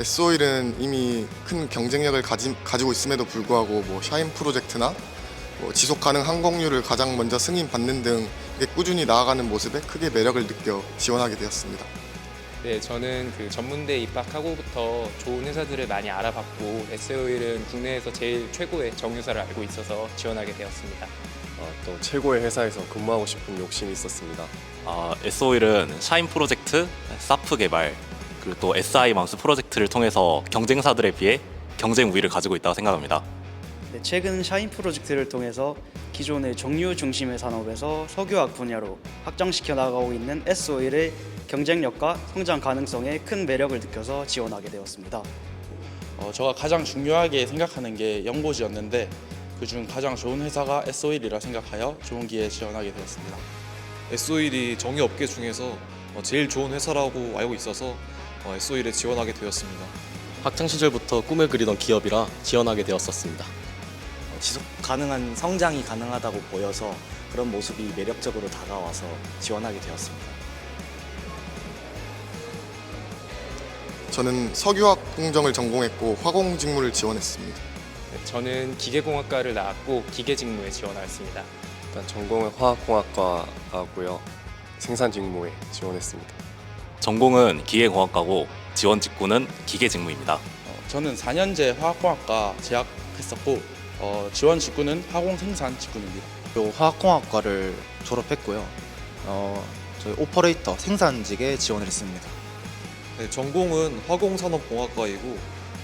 S-오일은 이미 큰 경쟁력을 가지, 가지 고 있음에도 불구하고 뭐 샤인 프로젝트나 뭐 지속 가능 항공유를 가장 먼저 승인 받는 등 이렇게 꾸준히 나아가는 모습에 크게 매력을 느껴 지원하게 되었습니다. 네, 저는 그 전문대 입학하고부터 좋은 회사들을 많이 알아봤고 SO일은 국내에서 제일 최고의 정유사를 알고 있어서 지원하게 되었습니다. 어, 또 최고의 회사에서 근무하고 싶은 욕심이 있었습니다. 아, S-오일은 샤인 프로젝트, 사프 개발, 그리고 또 SI 맘스 프로젝트를 통해서 경쟁사들에 비해 경쟁 우위를 가지고 있다고 생각합니다. 네, 최근 샤인 프로젝트를 통해서 기존의 정유 중심의 산업에서 석유화학 분야로 확장시켜 나가고 있는 S-오일의 경쟁력과 성장 가능성에 큰 매력을 느껴서 지원하게 되었습니다. 어, 제가 가장 중요하게 생각하는 게 연고지였는데 그중 가장 좋은 회사가 S-오일이라 생각하여 좋은 기회에 지원하게 되었습니다. S-오일이 정유업계 중에서 어, 제일 좋은 회사라고 알고 있어서 어, S-오일에 지원하게 되었습니다. 학창 시절부터 꿈을 그리던 기업이라 지원하게 되었었습니다. 지속 가능한 성장이 가능하다고 보여서 그런 모습이 매력적으로 다가와서 지원하게 되었습니다. 저는 석유화학 공정을 전공했고 화공 직무를 지원했습니다. 네, 저는 기계공학과를 나왔고 기계 직무에 지원하였습니다. 일단 전공은 화학공학과고요. 생산 직무에 지원했습니다. 전공은 기계공학과고 지원 직구는 기계 직무입니다. 어, 저는 4년제 화학공학과 재학했었고 어, 지원 직군은 화공생산 직군입니다. 요 화학공학과를 졸업했고요. 어, 저희 오퍼레이터 생산직에 지원을 했습니다. 네, 전공은 화공산업공학과이고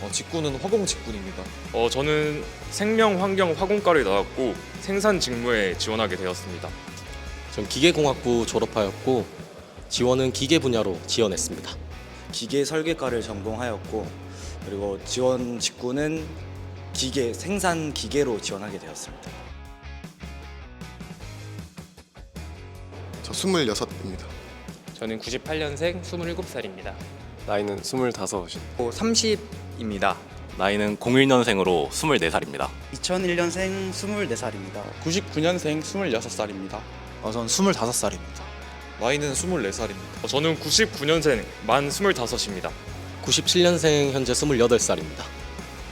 어, 직군은 화공직군입니다. 어, 저는 생명환경화공과를 나왔고 생산 직무에 지원하게 되었습니다. 전 기계공학부 졸업하였고 지원은 기계 분야로 지원했습니다. 기계 설계과를 전공하였고 그리고 지원 직군은 기계 생산 기계로 지원하게 되었습니다. 저 26입니다. 저는 98년생 27살입니다. 나이는 25이 30입니다. 나이는 01년생으로 24살입니다. 2001년생 24살입니다. 99년생 26살입니다. 어, 전 25살입니다. 나이는 24살입니다. 어, 저는 99년생 만 25입니다. 97년생 현재 28살입니다.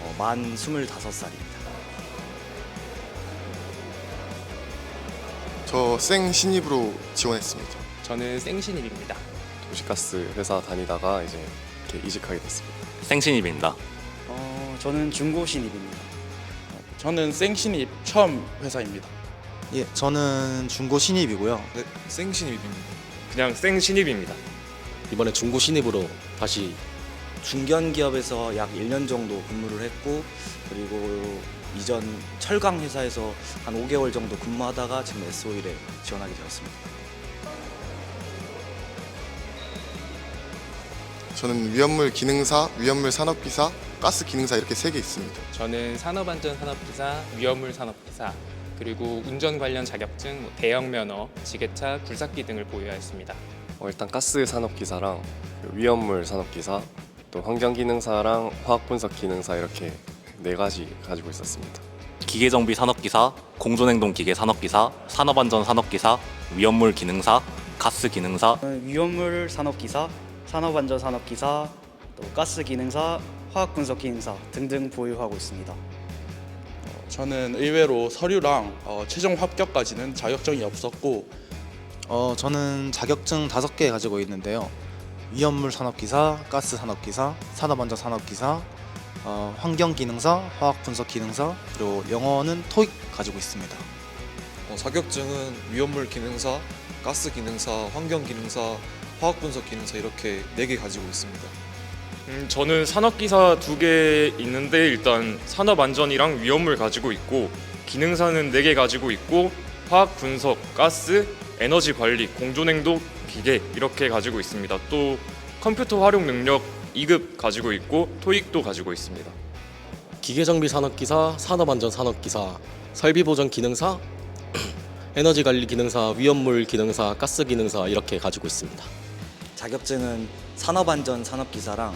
어, 만 25살입니다. 저 생 신입으로 지원했습니다. 저는 생신입입니다. 도시가스 회사 다니다가 이제 이렇게 이직하게 됐습니다. 생신입입니다. 어, 저는 중고 신입입니다. 저는 생신입 처음 회사입니다. 예, 저는 중고 신입이고요. 네, 생신입입니다. 그냥 생 신입입니다. 이번에 중고 신입으로 다시 중견 기업에서 약 1년 정도 근무를 했고 그리고 이전 철강 회사에서 한 5개월 정도 근무하다가 지금 S-오일에 지원하게 되었습니다. 저는 위험물 기능사, 위험물 산업기사, 가스 기능사 이렇게 세 개 있습니다. 저는 산업안전산업기사, 위험물 산업기사, 그리고 운전 관련 자격증, 뭐 대형 면허, 지게차, 굴삭기 등을 보유하였습니다. 어, 일단 가스 산업 기사랑 위험물 산업 기사, 또 환경 기능사랑 화학 분석 기능사 이렇게 네 가지 가지고 있었습니다. 기계정비 산업기사, 공존행동 기계 산업기사, 산업안전 산업기사, 위험물 기능사, 가스 기능사, 위험물 산업기사, 산업안전 산업기사, 또 가스 기능사, 화학 분석 기능사 등등 보유하고 있습니다. 저는 의외로 서류랑 어, 최종 합격까지는 자격증이 없었고 어, 저는 자격증 5개 가지고 있는데요. 위험물 산업기사, 가스 산업기사, 산업안전 산업기사, 어, 환경기능사, 화학분석기능사, 그리고 영어는 토익 가지고 있습니다. 어, 자격증은 위험물 기능사, 가스 기능사, 환경 기능사, 화학 분석 기능사 이렇게 네 개 가지고 있습니다. 음, 저는 산업기사 두 개 있는데 일단 산업안전이랑 위험물 가지고 있고 기능사는 네 개 가지고 있고 화학 분석, 가스, 에너지 관리, 공존행동 기계 이렇게 가지고 있습니다. 또 컴퓨터 활용 능력 2급 가지고 있고 토익도 가지고 있습니다. 기계정비 산업기사, 산업안전 산업기사, 설비보전 기능사, 에너지 관리 기능사, 위험물 기능사, 가스 기능사 이렇게 가지고 있습니다. 자격증은 산업안전 산업기사랑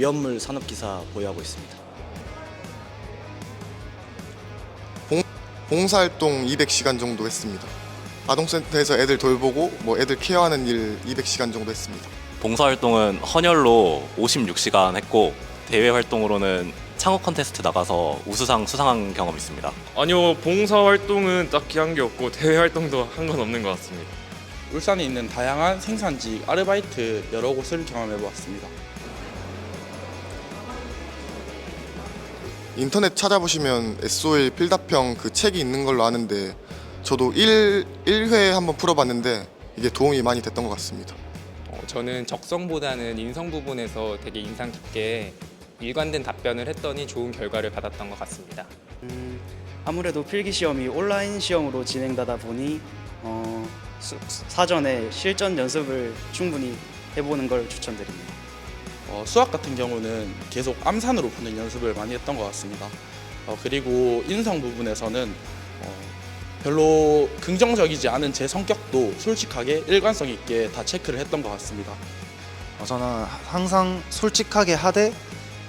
위험물 산업기사 보유하고 있습니다. 봉 사활동 200시간 정도 했습니다. 아동센터에서 애들 돌보고 뭐 애들 케어하는 일 200시간 정도 했습니다. 봉사활동은 헌혈로 56시간 했고 대외 활동으로는 창업 콘테스트 나가서 우수상 수상한 경험 있습니다. 아니요, 봉사 활동은 딱히 한 게 없고 대외 활동도 한 건 없는 것 같습니다. 울산에 있는 다양한 생산직, 아르바이트 여러 곳을 경험해 보았습니다. 인터넷 찾아보시면 SOL 필답형 그 책이 있는 걸로 아는데 저도 1, 1회 한번 풀어봤는데 이게 도움이 많이 됐던 것 같습니다. 어, 저는 적성보다는 인성 부분에서 되게 인상 깊게 일관된 답변을 했더니 좋은 결과를 받았던 것 같습니다. 음, 아무래도 필기 시험이 온라인 시험으로 진행되다 보니 어, 수- 사전에 실전 연습을 충분히 해보는 걸 추천드립니다. 어, 수학 같은 경우는 계속 암산으로 푸는 연습을 많이 했던 것 같습니다. 어, 그리고 인성 부분에서는 어, 별로 긍정적이지 않은 제 성격도 솔직하게 일관성 있게 다 체크를 했던 것 같습니다. 어, 저는 항상 솔직하게 하되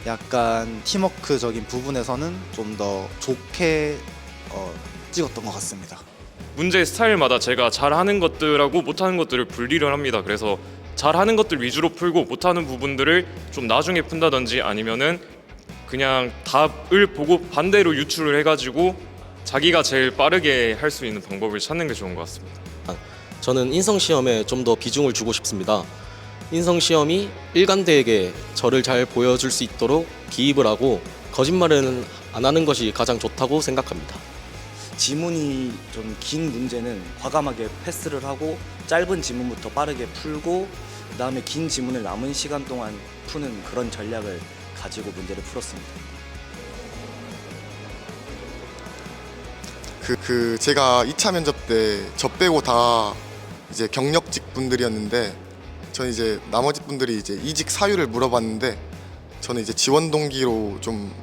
약간 팀워크적인 부분에서는 좀 더 좋게 어, 찍었던 것 같습니다. 문제 스타일마다 제가 잘하는 것들하고 못하는 것들을 분리를 합니다. 그래서 잘하는 것들 위주로 풀고 못하는 부분들을 좀 나중에 푼다든지 아니면은 그냥 답을 보고 반대로 유출을 해가지고 자기가 제일 빠르게 할 수 있는 방법을 찾는 게 좋은 것 같습니다. 저는 인성 시험에 좀 더 비중을 주고 싶습니다. 인성 시험이 일관되게 저를 잘 보여줄 수 있도록 기입을 하고 거짓말은 안 하는 것이 가장 좋다고 생각합니다. 지문이 좀 긴 문제는 과감하게 패스를 하고 짧은 지문부터 빠르게 풀고 그 다음에 긴 지문을 남은 시간 동안 푸는 그런 전략을 가지고 문제를 풀었습니다. 그, 그 제가 2차 면접 때 저 빼고 다 이제 경력직 분들이었는데 저는 이제 나머지 분들이 이제 이직 사유를 물어봤는데 저는 이제 지원 동기로 좀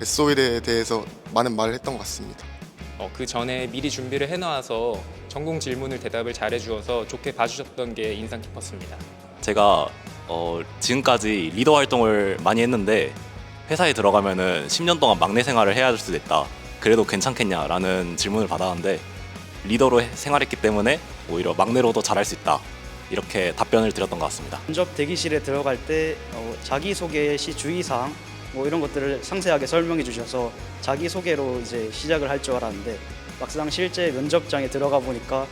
SOL에 대해서 많은 말을 했던 것 같습니다. 어, 그 전에 미리 준비를 해놔서 전공 질문을 대답을 잘해주어서 좋게 봐주셨던 게 인상 깊었습니다. 제가 어, 지금까지 리더 활동을 많이 했는데 회사에 들어가면은 10년 동안 막내 생활을 해야 할 수도 있다. 그래도 괜찮겠냐라는 질문을 받았는데 리더로 해- 생활했기 때문에 오히려 막내로도 잘할 수 있다. 이렇게 답변을 드렸던 것 같습니다. 면접 대기실에 들어갈 때 어, 자기소개 시 주의사항 뭐 이런 것들을 상세하게 설명해 주셔서 자기 소개로 이제 시작을 할 줄 알았는데 막상 실제 면접장에 들어가 보니까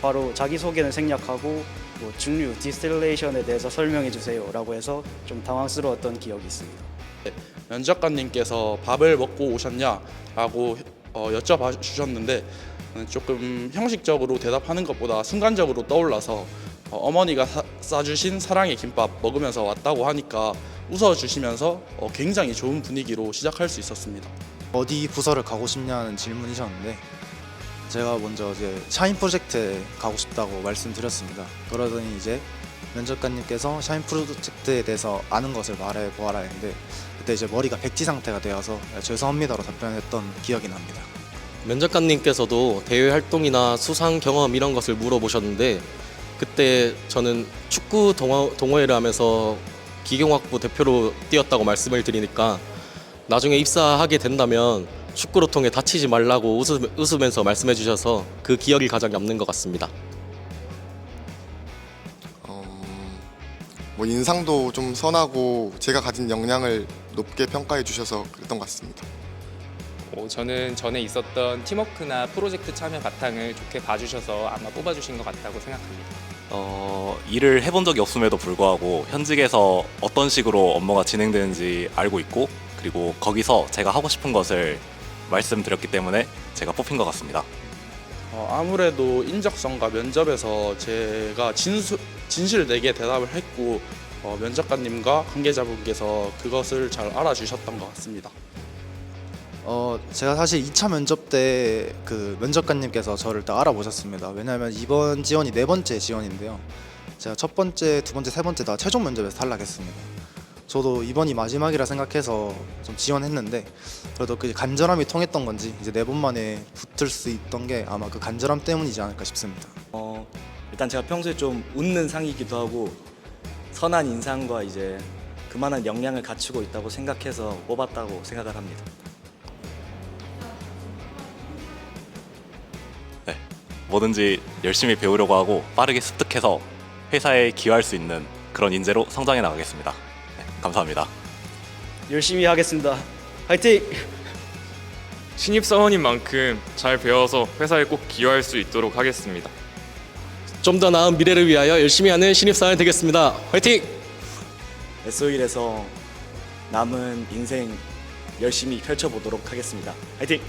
바로 자기 소개는 생략하고 뭐 증류, 디스틸레이션에 대해서 설명해 주세요라고 해서 좀 당황스러웠던 기억이 있습니다. 면접관님께서 밥을 먹고 오셨냐라고 어, 여쭤봐 주셨는데 조금 형식적으로 대답하는 것보다 순간적으로 떠올라서 어, 머니가 싸주신 사랑의 김밥 먹으면서 왔다고 하니까 웃어주시면서 어, 굉장히 좋은 분위기로 시작할 수 있었습니다. 어디 부서를 가고 싶냐는 질문이셨는데 제가 먼저 이제 샤인 프로젝트에 가고 싶다고 말씀드렸습니다. 그러더니 이제 면접관님께서 샤인 프로젝트에 대해서 아는 것을 말해 보아라 했는데 그때 이제 머리가 백지 상태가 되어서 죄송합니다로 답변했던 기억이 납니다. 면접관님께서도 대외 활동이나 수상 경험 이런 것을 물어보셨는데 그때 저는 축구 동호, 동호회를 하면서 기경학부 대표로 뛰었다고 말씀을 드리니까 나중에 입사하게 된다면 축구로 통해 다치지 말라고 웃으, 웃으면서 말씀해 주셔서 그 기억이 가장 남는 것 같습니다. 어, 뭐 인상도 좀 선하고 제가 가진 역량을 높게 평가해 주셔서 그랬던 것 같습니다. 어, 저는 전에 있었던 팀워크나 프로젝트 참여 바탕을 좋게 봐주셔서 아마 뽑아주신 것 같다고 생각합니다. 어, 일을 해본 적이 없음에도 불구하고 현직에서 어떤 식으로 업무가 진행되는지 알고 있고 그리고 거기서 제가 하고 싶은 것을 말씀드렸기 때문에 제가 뽑힌 것 같습니다. 어, 아무래도 인적성과 면접에서 제가 진수, 진실 내게 대답을 했고 어, 면접관님과 관계자분께서 그것을 잘 알아주셨던 것 같습니다. 어 제가 사실 2차 면접 때 그 면접관님께서 저를 딱 알아보셨습니다. 왜냐하면 이번 지원이 네 번째 지원인데요. 제가 첫 번째, 두 번째, 세 번째 다 최종 면접에서 탈락했습니다. 저도 이번이 마지막이라 생각해서 좀 지원했는데 그래도 그 간절함이 통했던 건지 이제 네 번 만에 붙을 수 있던 게 아마 그 간절함 때문이지 않을까 싶습니다. 어, 일단 제가 평소에 좀 웃는 상이기도 하고 선한 인상과 이제 그만한 역량을 갖추고 있다고 생각해서 뽑았다고 생각을 합니다. 뭐든지 열심히 배우려고 하고 빠르게 습득해서 회사에 기여할 수 있는 그런 인재로 성장해 나가겠습니다. 네, 감사합니다. 열심히 하겠습니다. 화이팅! 신입 사원인 만큼 잘 배워서 회사에 꼭 기여할 수 있도록 하겠습니다. 좀 더 나은 미래를 위하여 열심히 하는 신입 사원이 되겠습니다. 화이팅! SO일에서 남은 인생 열심히 펼쳐보도록 하겠습니다. 화이팅!